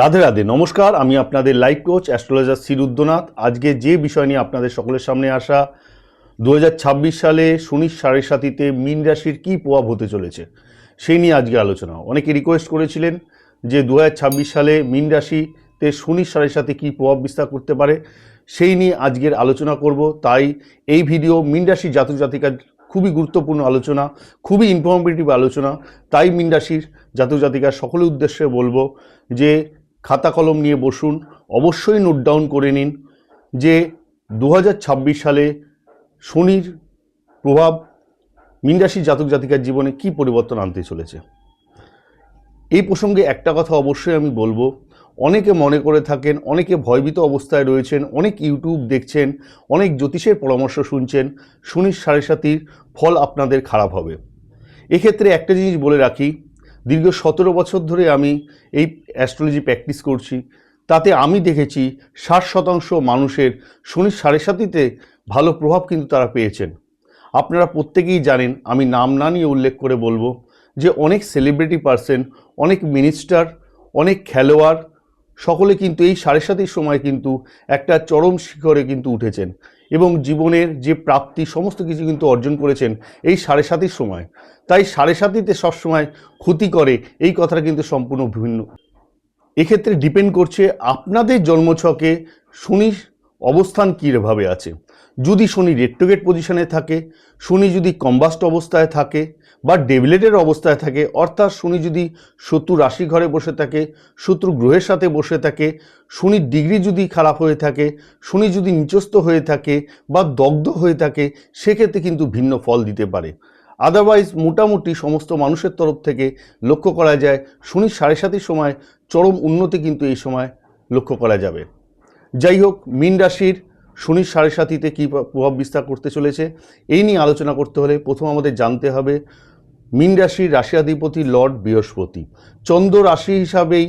রাধে রাধে, নমস্কার। আমি আপনাদের লাইফ কোচ, অ্যাস্ট্রোলজার শ্রীরুদ্রনাথ আজকে যে বিষয় নিয়ে আপনাদের সকলের সামনে আসা দু হাজার ছাব্বিশ সালে শনির সাড়ে সাতিতে মীন রাশির কী প্রভাব হতে চলেছে সেই নিয়ে আজকে আলোচনা। অনেকে রিকোয়েস্ট করেছিলেন যে দু হাজার ছাব্বিশ সালে মীন রাশিতে শনির সাড়ে সাথে কী প্রভাব বিস্তার করতে পারে, সেই নিয়ে আজকের আলোচনা করব। তাই এই ভিডিও মীন রাশির জাতক জাতিকার খুবই গুরুত্বপূর্ণ আলোচনা, খুবই ইনফরমেটিভ আলোচনা। তাই মীন রাশির জাতক জাতিকার সকলের উদ্দেশ্যে বলব যে খাতা কলম নিয়ে বসুন, অবশ্যই নোট ডাউন করে নিন যে দু হাজার ছাব্বিশ সালে শনির প্রভাব মীন রাশির জাতক জাতিকার জীবনে কি পরিবর্তন আনতে চলেছে। এই প্রসঙ্গে একটা কথা অবশ্যই আমি বলব, অনেকে মনে করে থাকেন, অনেকে ভয়ভীত অবস্থায় রয়েছেন, অনেক ইউটিউব দেখছেন, অনেক জ্যোতিষের পরামর্শ শুনছেন, শনির সাড়ে সাতির ফল আপনাদের খারাপ হবে। এক্ষেত্রে একটা জিনিস বলে রাখি দীর্ঘ সতেরো বছর ধরে আমি এই অ্যাস্ট্রোলজি প্র্যাকটিস করছি। তাতে আমি দেখেছি ষাট শতাংশ মানুষের শনি সাড়ে সাতিতে ভালো প্রভাব কিন্তু তারা পেয়েছেন। আপনারা প্রত্যেকেই জানেন, আমি নাম না নিয়ে উল্লেখ করে বলব যে অনেক সেলিব্রিটি পার্সন অনেক মিনিস্টার অনেক খেলোয়াড় সকলে কিন্তু এই সাড়ে সাতের সময় কিন্তু একটা চরম শিখরে কিন্তু উঠেছেন এবং জীবনের যে প্রাপ্তি, সমস্ত কিছু কিন্তু অর্জন করেছেন এই সাড়ে সাতের সময়। তাই সাড়ে সাতিতে সবসময় ক্ষতি করে এই কথাটা কিন্তু সম্পূর্ণ ভিন্ন। এক্ষেত্রে ডিপেন্ড করছে আপনাদের জন্মছকে শনির অবস্থান কীভাবে আছে? যদি শনি রেট্রোগেট পজিশনে থাকে, শনি যদি কম্বাস্ট অবস্থায় থাকে বা ডেভিলেটের অবস্থায় থাকে, অর্থাৎ শনি যদি শত্রু রাশি ঘরে বসে থাকে, শত্রু গ্রহের সাথে বসে থাকে, শনির ডিগ্রি যদি খারাপ হয়ে থাকে, শনি যদি নিচস্থ হয়ে থাকে বা দগ্ধ হয়ে থাকে, সেক্ষেত্রে কিন্তু ভিন্ন ফল দিতে পারে। আদারওয়াইজ মোটামুটি সমস্ত মানুষের তরফ থেকে লক্ষ্য করা যায়, শনির সাড়ে সাতির সময় চরম উন্নতি কিন্তু এই সময় লক্ষ্য করা যাবে। যাই হোক, মীন রাশির শনির সাড়ে সাতিতে কী প্রভাব বিস্তার করতে চলেছে, এই নিয়ে আলোচনা করতে হলে প্রথম আমাদের জানতে হবে, মীন রাশির রাশিয়াধিপতি লর্ড বৃহস্পতি। চন্দ্র রাশি হিসাবেই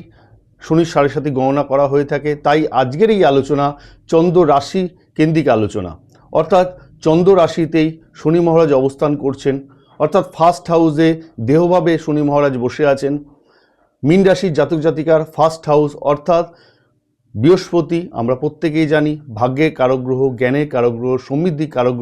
শনির সাড়ে সাতি গণনা করা হয়ে থাকে, তাই আজকের এই আলোচনা চন্দ্র রাশি কেন্দ্রিক আলোচনা। অর্থাৎ চন্দ্র রাশিতেই শনি মহারাজ অবস্থান করছেন, অর্থাৎ ফার্স্ট হাউসে দেহভাবে শনি মহারাজ বসে আছেন। মীন রাশির জাতক জাতিকার ফার্স্ট হাউস, অর্থাৎ বৃহস্পতি, আমরা প্রত্যেকেই জানি ভাগ্যের কারক গ্রহ জ্ঞানের কারক গ্রহ সমৃদ্ধির কারক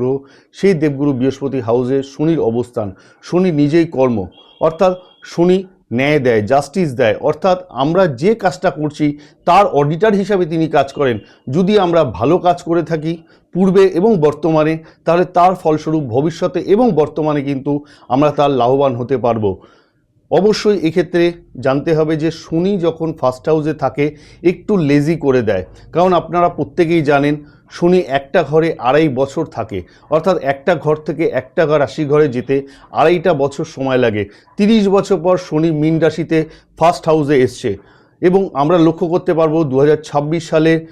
সেই দেবগুরু বৃহস্পতি হাউসে শনির অবস্থান, শনি নিজেই কর্ম, অর্থাৎ শনি ন্যায় দেয় জাস্টিস দেয়, অর্থাৎ আমরা যে কাজটা করছি, তার অডিটার হিসাবে তিনি কাজ করেন। যদি আমরা ভালো কাজ করে থাকি, পূর্বে এবং বর্তমানে, তাহলে তার ফলস্বরূপ ভবিষ্যতে এবং বর্তমানে কিন্তু আমরা তার লাভবান হতে পারব। অবশ্যই এক্ষেত্রে জানতে হবে যে শনি যখন ফার্স্ট হাউসে থাকে, একটু লেজি করে দেয়। কারণ আপনারা প্রত্যেকেই জানেন, শনি একটা ঘরে আড়াই বছর থাকে। অর্থাৎ একটা ঘর থেকে একটা ঘর রাশি ঘরে যেতে আড়াইটা বছর সময় লাগে। তিরিশ বছর পর শনি মীন রাশিতে ফার্স্ট হাউসে এসছে। এবং আমরা লক্ষ্য করতে পারব দু হাজার ছাব্বিশ সালে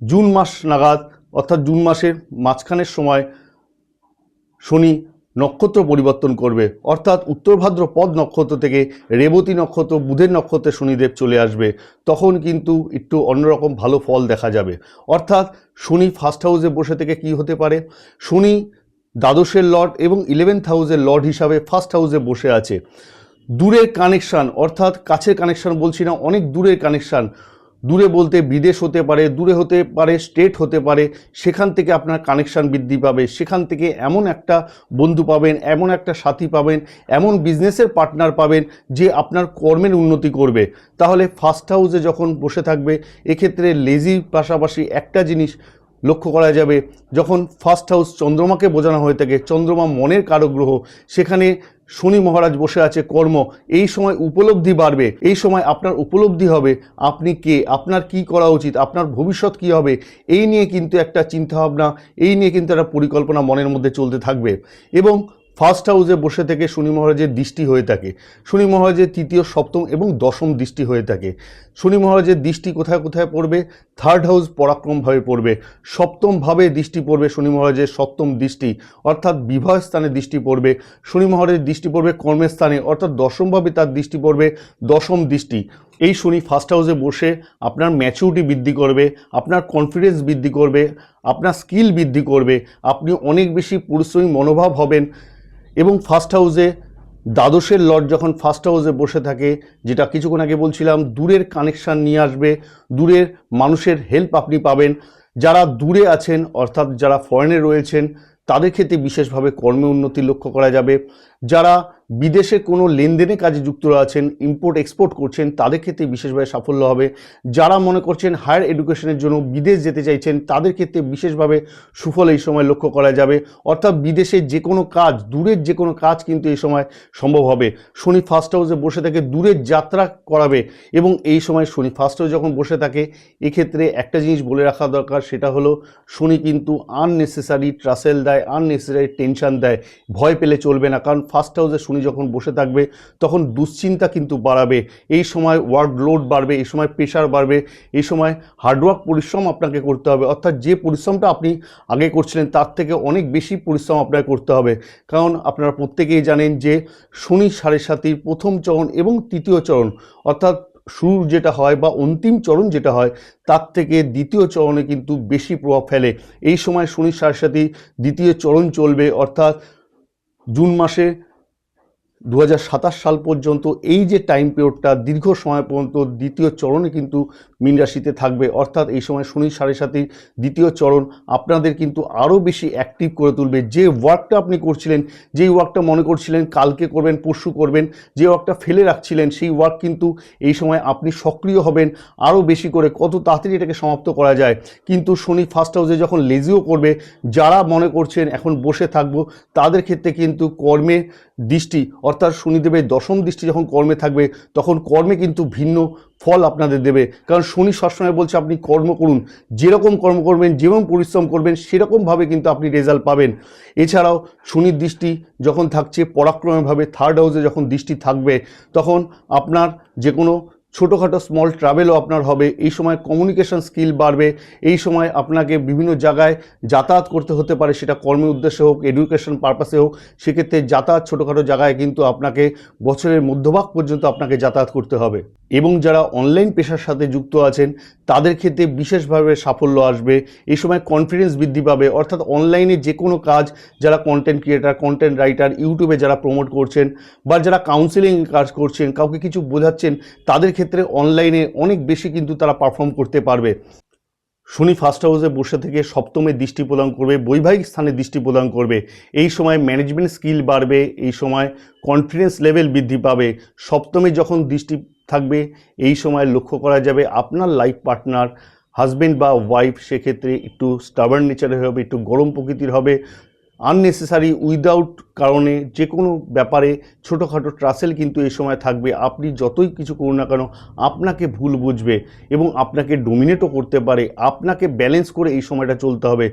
জুন মাস নাগাদ, অর্থাৎ জুন মাসের মাঝখানের সময় শনি নক্ষত্র পরিবর্তন করবে। অর্থাৎ উত্তর ভাদ্র পদ নক্ষত্র থেকে রেবতী নক্ষত্র, বুধের নক্ষত্রে শনিদেব চলে আসবে। তখন কিন্তু একটু অন্যরকম ভালো ফল দেখা যাবে। অর্থাৎ শনি ফার্স্ট হাউসে বসে থেকে কি হতে পারে? শনি দ্বাদশের লর্ড এবং ইলেভেন্থ হাউসের লর্ড হিসাবে ফার্স্ট হাউসে বসে আছে। দূরের কানেকশান অর্থাৎ কাছের কানেকশান বলছি না, অনেক দূরের কানেকশান দূরে বলতে বিদেশ হতে পারে, দূরে হতে পারে, স্টেট হতে পারে, সেখান থেকে আপনার কানেকশান বৃদ্ধি পাবে, সেখান থেকে এমন একটা বন্ধু পাবেন, এমন একটা সাথী পাবেন, এমন বিজনেসের পার্টনার পাবেন যে আপনার কর্মের উন্নতি করবে। তাহলে ফার্স্ট হাউসে যখন বসে থাকবে, এক্ষেত্রে লেজি পাশাপাশি একটা জিনিস লক্ষ্য করা যাবে, যখন ফার্স্ট হাউস চন্দ্রমাকে বোঝানো হয়ে থাকে, চন্দ্রমা মনের কারক গ্রহ সেখানে শনি মহারাজ বসে আছে, কর্ম, এই সময় উপলব্ধি বাড়বে, এই সময় আপনার উপলব্ধি হবে, আপনি কে, আপনার কি করা উচিত, আপনার ভবিষ্যৎ কি হবে, এই নিয়ে কিন্তু একটা চিন্তাভাবনা, এই নিয়ে কিন্তু একটা পরিকল্পনা মনের মধ্যে চলতে থাকবে। এবং ফার্স্ট হাউসে বসে থেকে শনি মহারাজের দৃষ্টি হয়ে থাকে। শনি মহারাজের তৃতীয়, সপ্তম এবং দশম দৃষ্টি হয়ে থাকে। শনি মহারাজের দৃষ্টি কোথায় কোথায় পড়বে? থার্ড হাউস পরাক্রমভাবে পড়বে। সপ্তমভাবে দৃষ্টি পড়বে শনি মহারাজের সপ্তম দৃষ্টি, অর্থাৎ বিবাহ স্থানে দৃষ্টি পড়বে। শনি মহারাজের দৃষ্টি পড়বে কর্মের স্থানে, অর্থাৎ দশমভাবে তার দৃষ্টি পড়বে দশম দৃষ্টি। এই শনি ফার্স্ট হাউসে বসে আপনার ম্যাচুরিটি বৃদ্ধি করবে, আপনার কনফিডেন্স বৃদ্ধি করবে, আপনার স্কিল বৃদ্ধি করবে, আপনি অনেক বেশি পরিশ্রমী মনোভাব হবেন। এবং ফার্স্ট হাউসে দ্বাদশের লর্ড যখন ফার্স্ট হাউসে বসে থাকে, যেটা কিছুক্ষণ আগে বলছিলাম, দূরের কানেকশান নিয়ে আসবে, দূরের মানুষের হেল্প আপনি পাবেন। যারা দূরে আছেন, অর্থাৎ যারা ফরেনে রয়েছেন, তাদের ক্ষেত্রে বিশেষভাবে কর্মে উন্নতি লক্ষ্য করা যাবে। যারা বিদেশে কোনো লেনদেনে কাজে যুক্ত আছেন ইম্পোর্ট এক্সপোর্ট করছেন, তাদের ক্ষেত্রে বিশেষভাবে সাফল্য হবে। যারা মনে করছেন হায়ার এডুকেশনের জন্য বিদেশ যেতে চাইছেন, তাদের ক্ষেত্রে বিশেষভাবে সুফল এই সময় লক্ষ্য করা যাবে। অর্থাৎ বিদেশের যে কোনো কাজ, দূরের যে কোনো কাজ কিন্তু এই সময় সম্ভব হবে। শনি ফার্স্ট হাউসে বসে থাকে দূরের যাত্রা করাবে এবং এই সময় শনি ফার্স্ট হাউস যখন বসে থাকে, এক্ষেত্রে একটা জিনিস বলে রাখা দরকার, সেটা হলো শনি কিন্তু আননেসেসারি ট্রাসেল দেয় আননেসেসারি টেনশন দেয়। ভয় পেলে চলবে না, কারণ ফার্স্ট হাউসে শনি যখন বসে থাকবে, তখন দুশ্চিন্তা কিন্তু বাড়াবে। এই সময় ওয়ার্ক লোড বাড়বে, এই সময় প্রেশার বাড়বে, এই সময় হার্ডওয়ার্ক পরিশ্রম আপনাকে করতে হবে। অর্থাৎ যে পরিশ্রমটা আপনি আগে করছিলেন, তার থেকে অনেক বেশি পরিশ্রম আপনাকে করতে হবে। কারণ আপনারা প্রত্যেকেই জানেন যে শনি সাড়ে সাতির প্রথম চরণ এবং তৃতীয় চরণ, অর্থাৎ শুরু যেটা হয় বা অন্তিম চরণ যেটা হয়, তার থেকে দ্বিতীয় চরণে কিন্তু বেশি প্রভাব ফেলে। এই সময় শনির সাথী দ্বিতীয় চরণ চলবে, অর্থাৎ জুন মাসে দু হাজার সাতাশ সাল পর্যন্ত এই যে টাইম পিরিয়ডটা দীর্ঘ সময় পর্যন্ত দ্বিতীয় চরণে কিন্তু মীন রাশিতে থাকবে, অর্থাৎ এই সময় শনি সাড়ে সাতির দ্বিতীয় চরণ আপনাদের কিন্তু আরও বেশি অ্যাক্টিভ করে তুলবে। যে ওয়ার্কটা আপনি করছিলেন, যেই ওয়ার্কটা মনে করছিলেন কালকে করবেন, পরশু করবেন, যে ওয়ার্কটা ফেলে রাখছিলেন, সেই ওয়ার্ক কিন্তু এই সময় আপনি সক্রিয় হবেন আরও বেশি করে, কত তাড়াতাড়ি এটাকে সমাপ্ত করা যায়। কিন্তু শনি ফার্স্ট হাউসে যখন লেজিও করবে, যারা মনে করছেন এখন বসে থাকব, তাদের ক্ষেত্রে কিন্তু কর্মে দৃষ্টি, অর্থাৎ শনিদেবের দশম দৃষ্টি যখন কর্মে থাকবে, তখন কর্মে কিন্তু ভিন্ন ফল আপনাদের দেবে। কারণ শনি সবসময় বলছে, আপনি কর্ম করুন। যেরকম কর্ম করবেন, যেরকম পরিশ্রম করবেন, সেরকমভাবে কিন্তু আপনি রেজাল্ট পাবেন। এছাড়াও শনির দৃষ্টি যখন থাকছে, পরাক্রমভাবে থার্ড হাউসে যখন দৃষ্টি থাকবে, তখন আপনার যে কোনো ছোটোখাটো স্মল ট্রাভেলও আপনার হবে। এই সময় কমিউনিকেশন স্কিল বাড়বে। এই সময় আপনাকে বিভিন্ন জায়গায় যাতায়াত করতে হতে পারে। সেটা কর্মের উদ্দেশ্যে হোক এডুকেশন পারপাসে হোক, সেক্ষেত্রে যাতায়াত ছোটোখাটো জায়গায় কিন্তু আপনাকে বছরের মধ্যভাগ পর্যন্ত আপনাকে যাতায়াত করতে হবে। এবং যারা অনলাইন পেশার সাথে যুক্ত আছেন তাদের ক্ষেত্রে বিশেষভাবে সাফল্য আসবে। এই সময় কনফিডেন্স বৃদ্ধি পাবে। অর্থাৎ অনলাইনে যে কোনো কাজ যারা কন্টেন্ট ক্রিয়েটার কন্টেন্ট রাইটার ইউটিউবে যারা প্রমোট করছেন বা যারা কাউন্সিলিং কাজ করছেন, কাউকে কিছু বোঝাচ্ছেন, তাদের ক্ষেত্রে অনলাইনে অনেক বেশি কিন্তু তারা পারফর্ম করতে পারবে। শনি ফার্স্ট হাউসে বসে থেকে সপ্তমে দৃষ্টি প্রদান করবে, বৈবাহিক স্থানে দৃষ্টি প্রদান করবে। এই সময় ম্যানেজমেন্ট স্কিল বাড়বে, এই সময় কনফিডেন্স লেভেল বৃদ্ধি পাবে। সপ্তমে যখন দৃষ্টি থাকবে। এই সময় লক্ষ্য করা যাবে আপনার লাইফ পার্টনার হাজব্যান্ড বা ওয়াইফ সেক্ষেত্রে একটু স্টাবার্ন নেচারের হবে, একটু গরম প্রকৃতির হবে। আননেসেসারি উইদাউট কারণে যে কোনো ব্যাপারে ছোটোখাটো ট্রাসেল কিন্তু এই সময় থাকবে। আপনি যতই কিছু করুন না কেন, আপনাকে ভুল বুঝবে এবং আপনাকে ডোমিনেটও করতে পারে। আপনাকে ব্যালেন্স করে এই সময়টা চলতে হবে।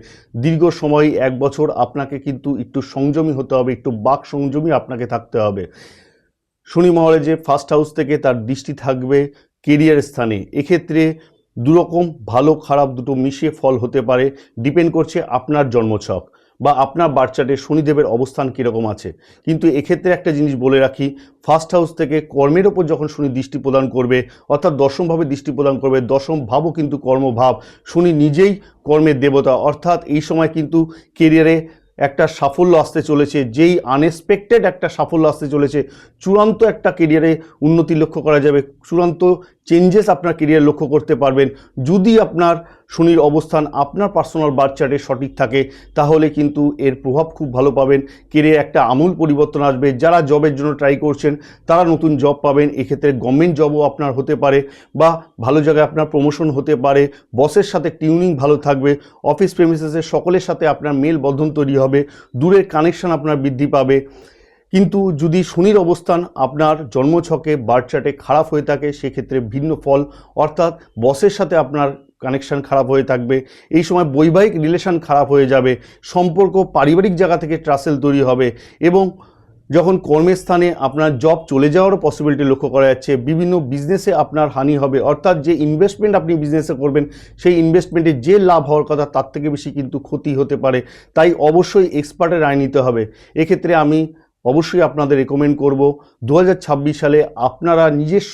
দীর্ঘ সময়, এক বছর আপনাকে কিন্তু একটু সংযমী হতে হবে, একটু বাক সংযমী আপনাকে থাকতে হবে। শনি মহলে যে ফার্স্ট হাউস থেকে তার দৃষ্টি থাকবে কেরিয়ার স্থানে, এক্ষেত্রে দুরকম ভালো খারাপ দুটো মিশিয়ে ফল হতে পারে ডিপেন্ড করছে আপনার জন্মছক বা আপনার বাচ্চাদের শনিদেবের অবস্থান কীরকম আছে। কিন্তু এক্ষেত্রে একটা জিনিস বলে রাখি ফার্স্ট হাউস থেকে কর্মের ওপর যখন শনি দৃষ্টি প্রদান করবে, অর্থাৎ দশমভাবে দৃষ্টি প্রদান করবে, দশম ভাবও কিন্তু কর্মভাব, শনি নিজেই কর্মের দেবতা, অর্থাৎ এই সময় কিন্তু কেরিয়ারে একটা সাফল্য আসতে চলেছে, যেই আনএক্সপেক্টেড একটা সাফল্য আসতে চলেছে, চূড়ান্ত একটা কেরিয়ারে উন্নতি লক্ষ্য করা যাবে, চূড়ান্ত চেঞ্জেস আপনার কেরিয়ার লক্ষ্য করতে পারবেন। যদি আপনার শনির অবস্থান আপনার পার্সোনাল বার্থ চার্টে সঠিক থাকে, তাহলে কিন্তু এর প্রভাব খুব ভালো পাবেন। কেরিয়ার একটা আমূল পরিবর্তন আসবে। যারা জবের জন্য ট্রাই করছেন, তারা নতুন জব পাবেন। এক্ষেত্রে গভর্নমেন্ট জবও আপনার হতে পারে বা ভালো জায়গায় আপনার প্রমোশন হতে পারে। বসের সাথে টিউনিং ভালো থাকবে। অফিস প্রেমিসেসের সকলের সাথে আপনার মেল বন্ধন তৈরি হবে দূরের কানেকশান আপনার বৃদ্ধি পাবে। কিন্তু যদি শনির অবস্থান আপনার জন্মছকে বার্থ খারাপ হয়ে থাকে, সেক্ষেত্রে ভিন্ন ফল। অর্থাৎ বসের সাথে আপনার কানেকশান খারাপ হয়ে থাকবে। এই সময় বৈবাহিক রিলেশান খারাপ হয়ে যাবে। সম্পর্ক পারিবারিক জায়গা থেকে ট্রাসেল তৈরি হবে এবং যখন কর্মের স্থানে আপনার জব চলে যাওয়ারও পসিবিলিটি লক্ষ্য করা যাচ্ছে, বিভিন্ন বিজনেসে আপনার হানি হবে, অর্থাৎ যে ইনভেস্টমেন্ট আপনি বিজনেসে করবেন, সেই ইনভেস্টমেন্টে যে লাভ হওয়ার কথা তার থেকে বেশি কিন্তু ক্ষতি হতে পারে। তাই অবশ্যই এক্সপার্টের রায় নিতে হবে। এক্ষেত্রে আমি অবশ্যই আপনাদের রেকমেন্ড করব দু হাজার ছাব্বিশ সালে আপনারা নিজস্ব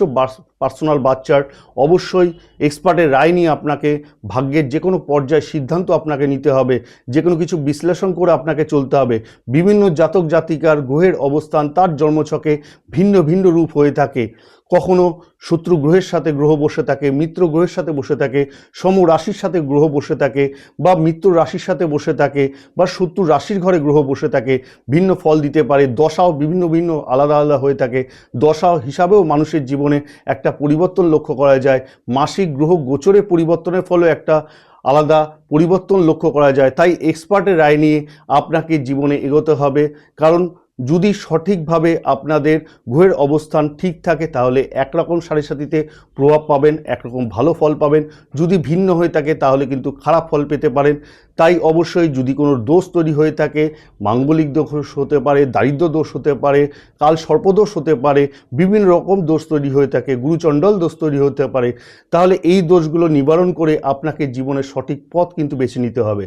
পার্সোনাল বাচ্চার অবশ্যই এক্সপার্টের রায় নিয়ে আপনাকে ভাগ্যের যে কোনো পর্যায়ে সিদ্ধান্ত আপনাকে নিতে হবে যে কোনো কিছু বিশ্লেষণ করে আপনাকে চলতে হবে। বিভিন্ন জাতক জাতিকার গ্রহের অবস্থান তার জন্মছকে ভিন্ন ভিন্ন রূপ হয়ে থাকে। কখনো শত্রু গ্রহের সাথে গ্রহ বসে থাকে, মিত্র গ্রহের সাথে বসে থাকে, সম রাশির সাথে গ্রহ বসে থাকে, বা মিত্র রাশির সাথে বসে থাকে, বা শত্রু রাশির ঘরে গ্রহ বসে থাকে, ভিন্ন ফল দিতে পারে, দশাও বিভিন্ন ভিন্ন আলাদা আলাদা হয়ে থাকে। দশা হিসাবেও মানুষের জীবনে একটা পরিবর্তন লক্ষ্য করা যায়। মাসিক গ্রহ গোচরে পরিবর্তনের ফলে একটা আলাদা পরিবর্তন লক্ষ্য করা যায়। তাই এক্সপার্টের রায় নিয়ে আপনাকে জীবনে এগোতে হবে। কারণ যদি সঠিকভাবে আপনাদের গ্রহের অবস্থান ঠিক থাকে, তাহলে একরকম সাড়ে সাথীতে প্রভাব পাবেন, একরকম ভালো ফল পাবেন। যদি ভিন্ন হয়ে থাকে, তাহলে কিন্তু খারাপ ফল পেতে পারেন। তাই অবশ্যই যদি কোনো দোষ তৈরি হয়ে থাকে, মাঙ্গলিক দোষ হতে পারে, দারিদ্র দোষ হতে পারে, কাল সর্পদোষ হতে পারে, বিভিন্ন রকম দোষ তৈরি হয়ে থাকে, গুরুচণ্ডল দোষ তৈরি হতে পারে, তাহলে এই দোষগুলো নিবারণ করে আপনাকে জীবনের সঠিক পথ কিন্তু বেছে নিতে হবে।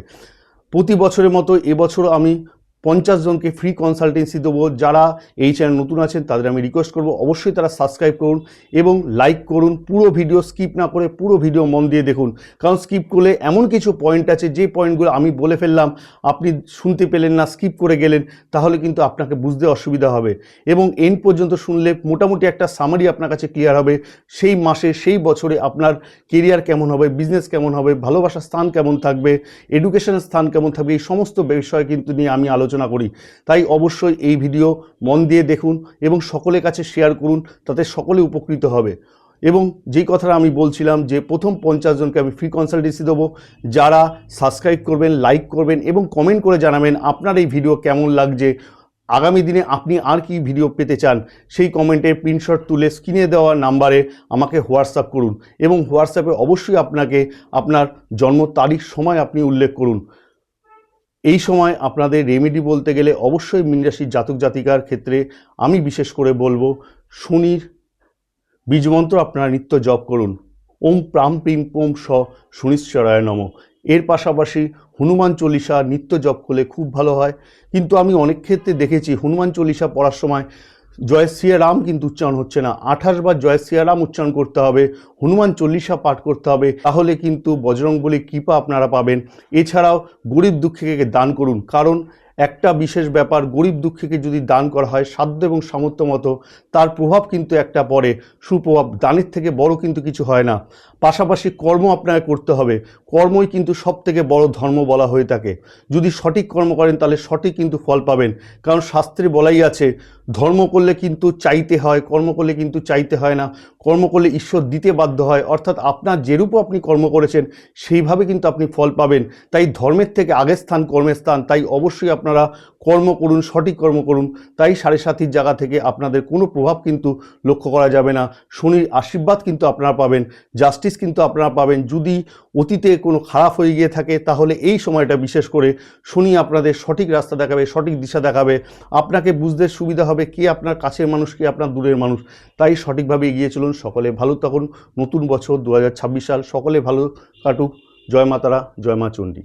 প্রতি বছরের মতো এবছর আমি পঞ্চাশ জনকে ফ্রি কনসালটেন্সি দেবো। যারা এই চ্যানেল নতুন আছেন, তাদের আমি রিকোয়েস্ট করব। অবশ্যই তারা সাবস্ক্রাইব করুন এবং লাইক করুন। পুরো ভিডিও স্কিপ না করে পুরো ভিডিও মন দিয়ে দেখুন। কারণ স্কিপ করলে এমন কিছু পয়েন্ট আছে, যে পয়েন্টগুলো আমি বলে ফেললাম, আপনি শুনতে পেলেন না স্কিপ করে গেলেন, তাহলে কিন্তু আপনাকে বুঝতে অসুবিধা হবে। এবং এন পর্যন্ত শুনলে মোটামুটি একটা সামারি আপনার কাছে ক্লিয়ার হবে। সেই মাসে, সেই বছরে আপনার কেরিয়ার কেমন হবে বিজনেস কেমন হবে, ভালোবাসার স্থান কেমন থাকবে এডুকেশনের স্থান কেমন থাকবে, এই সমস্ত বিষয় কিন্তু নিয়ে আমি আলোচনা করি। তাই অবশ্যই এই ভিডিও মন দিয়ে দেখুন এবং সকলের কাছে শেয়ার করুন, তাতে সকলে উপকৃত হবে। এবং যেই কথাটা আমি বলছিলাম যে, প্রথম পঞ্চাশ জনকে আমি ফ্রি কনসালটেন্সি দেবো। যারা সাবস্ক্রাইব করবেন লাইক করবেন এবং কমেন্ট করে জানাবেন আপনার এই ভিডিও কেমন লাগছে। আগামী দিনে আপনি আর কি ভিডিও পেতে চান, সেই কমেন্টের প্রিন্টশট তুলে স্ক্রিনে দেওয়া নাম্বারে আমাকে হোয়াটসঅ্যাপ করুন। এবং হোয়াটসঅ্যাপে অবশ্যই আপনাকে আপনার জন্ম তারিখ সময় আপনি উল্লেখ করুন। এই সময় আপনাদের রেমেডি বলতে গেলে অবশ্যই মিনরাশির জাতক জাতিকার ক্ষেত্রে আমি বিশেষ করে বলব, শনির বীজমন্ত্র আপনারা নিত্য জপ করুন। ওম প্রাম প্রিম পোম স শনিশ্চরায় নম। এর পাশাপাশি হনুমান চল্লিশা নিত্য জপ করলে খুব ভালো হয়। কিন্তু আমি অনেক ক্ষেত্রে দেখেছি, হনুমান চল্লিশা পড়ার সময় জয় রাম কিন্তু উচ্চারণ হচ্ছে না। আঠাশ বার জয় শ্রীরাম উচ্চারণ করতে হবে, হনুমান চল্লিশা পাঠ করতে হবে, তাহলে কিন্তু বজরং বলে কৃপা আপনারা পাবেন। এছাড়াও গরিব দুঃখীকে দান করুন, কারণ একটা বিশেষ ব্যাপার গরিব দুঃখীকে যদি দান করা হয় সাধ্য এবং সামর্থ্য মতো, তার প্রভাব কিন্তু একটা পড়ে। সুপ্রভাব দানের থেকে বড় কিন্তু কিছু হয় না। পাশাপাশি কর্ম আপনাকে করতে হবে। কর্মই কিন্তু সব থেকে বড় ধর্ম বলা হয়ে থাকে। যদি সঠিক কর্ম করেন তাহলে সঠিক কিন্তু ফল পাবেন। কারণ শাস্ত্রে বলাই আছে, ধর্ম করলে কিন্তু চাইতে হয়, কর্ম করলে কিন্তু চাইতে হয় না। কর্ম করলে ঈশ্বর দিতে বাধ্য হয়। অর্থাৎ আপনার যেরূপ আপনি কর্ম করেছেন, সেইভাবে কিন্তু আপনি ফল পাবেন। তাই ধর্মের থেকে আগের স্থান কর্মের স্থান। তাই অবশ্যই আপনারা কর্ম করুন, সঠিক কর্ম করুন, তাই সাড়ে সাতির জায়গা থেকে আপনাদের কোনো প্রভাব কিন্তু লক্ষ্য করা যাবে না। শনির আশীর্বাদ কিন্তু আপনারা পাবেন, জাস্টিস কিন্তু আপনারা পাবেন। যদি অতীতে কোনো খারাপ হয়ে গিয়ে থাকে, তাহলে এই সময়টা বিশেষ করে শনি আপনাদের সঠিক রাস্তা দেখাবে, সঠিক দিশা দেখাবে। আপনাকে বুঝতে সুবিধা হবে কে আপনার কাছের মানুষ, কে আপনার দূরের মানুষ। তাই সঠিকভাবে এগিয়ে চলুন, সকলে ভালো থাকুন। নতুন বছর দু হাজার ছাব্বিশ সাল, সকলে ভালো কাটুক। জয় মাতারা, জয় মা চণ্ডী।